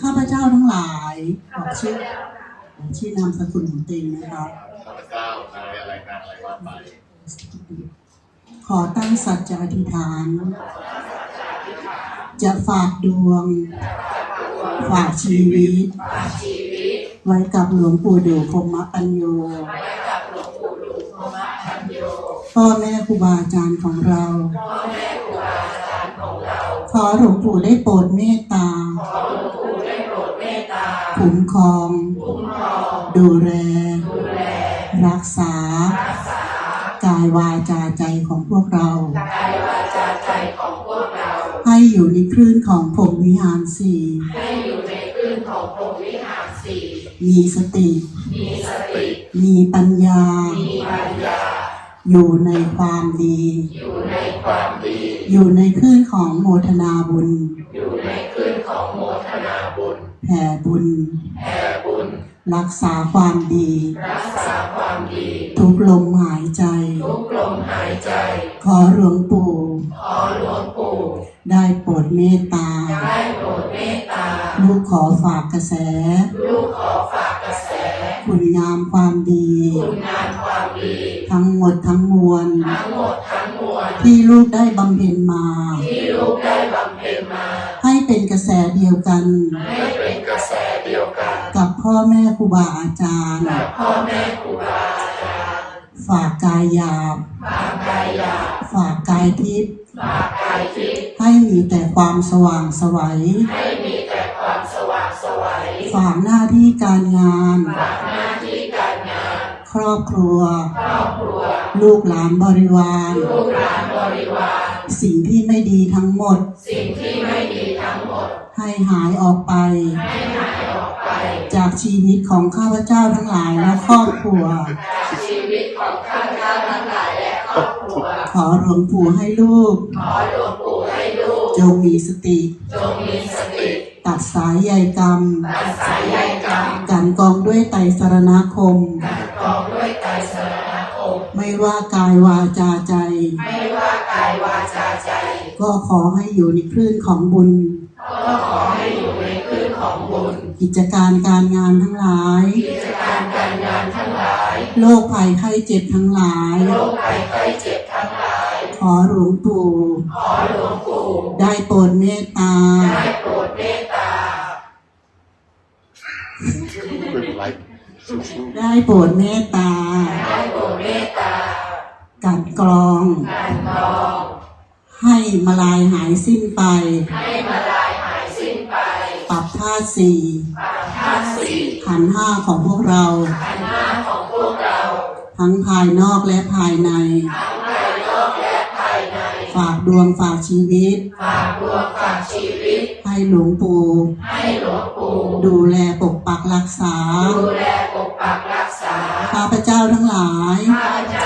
ข้าพเจ้าทั้งหลายบอกชื่อชื่อนามสกุลของตัวเองนะครับข้าพเจ้านายอะไรนางอะไรว่าไปขอตั้งสัจจะอธิษฐาน จะฝากดวง ฝากชีวิต ไว้กับหลวงปู่ดูคมปัญโยพ่อแม่ครูบาอาจารย์ของเรา ขอหลวงปู่ได้โปรดเมตตา คุ้มครอง ดูแล รักษา กายวาจาใจของพวกเรา ให้อยู่ในคลื่นของผมวิหารสี่ให้อยู่ในคลื่นของพรหมวิหารสี่มีสติมีสติ มีปัญญามีปัญญาอยู่ในความดีอยู่ในความดี อยู่ในคลื่นของโมทนาบุญ อยู่ในคลื่นของโมทนาบุญ แผ่บุญแผ่บุญ รักษาความดี รักษาความดี ทุกลมหายใจ ทุกลมหายใจ ขอหลวงปู่ ขอหลวงปู่ ได้โปรดเมตตา ได้โปรดเมตตา ลูกขอฝากกระแส ลูกขอฝากกระแส คุณงามความดี คุณงามความดี ทั้งหมดทั้งมวล ทั้งหมดทั้งมวล ที่ลูกได้บำเพ็ญมา ที่ลูกได้บำเพ็ญมาให้ เป็นกระแสเดียวกัน ให้เป็นกระแสเดียวกัน กับพ่อแม่ครูบาอาจารย์ กับพ่อแม่ครูบาอาจารย์ฝากกายหยาบฝากกายหยาบฝากกายทิพย์ฝากกายทิพย์ให้มีแต่ความสว่างไสวัยให้มีแต่ความสว่างไสวัยฝากหน้าที่การงานฝากหน้าที่การงาน ครอบครัว ครอบครัว ลูกหลานบริวาร ลูกหลานบริวาร สิ่งที่ไม่ดีทั้งหมด สิ่งที่ไม่ดีทั้งหมด ให้หายออกไป ให้หายออกไป จากชีวิตของข้าพเจ้าทั้งหลายและครอบครัว จากชีวิตของข้าพเจ้าทั้งหลายและครอบครัว ขอหลวงปู่ให้ลูก ขอหลวงปู่ให้ลูก จงมีสติ จงมีสติ ตัดสายใยกรรม ตัดสายใยกรรม กันกองด้วยไตรสรณคมการกรองด้วยไตรสรณคม ไม่ว่ากายวาจาใจ ไม่ว่ากายวาจาใจ ก็ขอให้อยู่ในคลื่นของบุญ ก็ขอให้อยู่ในคลื่นของบุญ กิจการการงานทั้งหลาย กิจการการงานทั้งหลาย โรคภัยไข้เจ็บทั้งหลาย โรคภัยไข้เจ็บทั้งหลาย ขอหลวงปู่ ขอหลวงปู่ ได้โปรดเมตตา ได้โปรดเมตตาไม่เป็นไรได้โปรดเมตตา กันกรอง การกรอง ให้มาลายหายสิ้นไป ให้มาลายหายสิ้นไปปรับธาตุสี่ปาธาตุสี่ขันธ์ห้าของพวกเรา ขันธ์ห้าของพวกเรา ทั้งภายนอกและภายใน ทั้งภายนอกและภายใน ฝากดวงฝากชีวิต ฝากดวงฝากชีวิต ให้หลวงปู่ให้หลวงปู่ดูแลปกปักรักษา ดูแลปกปักรักษา ข้าพเจ้าทั้งหลาย ข้าพเจ้าทั้งหล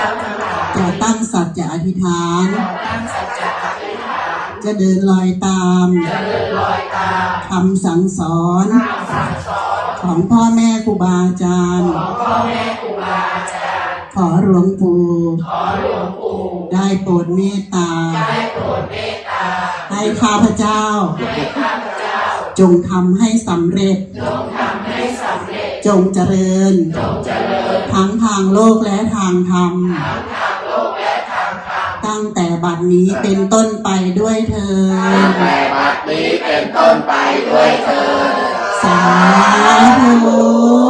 าย จะตั้งสัจจะอธิษฐานตั้งสัจจะอธิษฐาน จะเดินลอยตามจะเดินลอยตามคำสั่งสอนคำสั่งสอนของพ่อแม่ครูบาอาจารย์ ของพ่อแม่ครูบาอาจารย์ขอหลวงปู่ขอหลวงปู่ได้โปรดเมตตาได้โปรดเมตตาให้ข้าพเจ้าให้ข้าพเจ้า จงทำให้สำเร็จ จงทำให้สำเร็จจงเจริญจงเจริญ ทั้งทางโลกและทางธรรม ตั้งแต่บัดนี้เป็นต้นไปด้วยเธอญตั้งแต่บัดนี้เป็นต้นไปด้วยเถิดสาธุสาธุ